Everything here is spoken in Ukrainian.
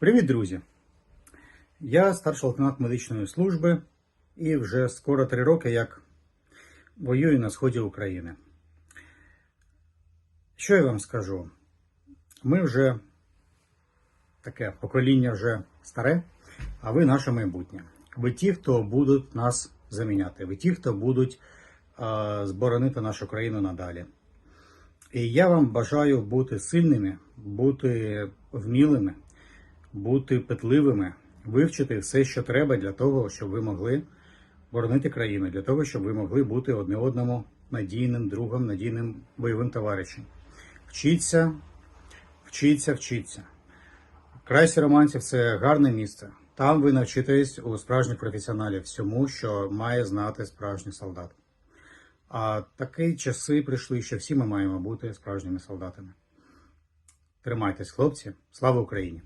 Привіт, друзі! Я старший лейтенант медичної служби і вже скоро три роки як воюю на сході України. Що я вам скажу? Ми вже таке покоління вже старе, а ви наше майбутнє. Ви ті, хто будуть нас заміняти, ви ті, хто будуть е, зборонити нашу країну надалі. І я вам бажаю бути сильними, бути вмілими, бути питливими, вивчити все, що треба для того, щоб ви могли боронити країну, для того, щоб ви могли бути одне одному надійним другом, надійним бойовим товаришем. Вчіться, вчіться, вчіться. Крайсі романців це гарне місце. Там ви навчитесь у справжніх професіоналів всьому, що має знати справжній солдат. А такі часи прийшли, що всі ми маємо бути справжніми солдатами. Тримайтесь, хлопці. Слава Україні!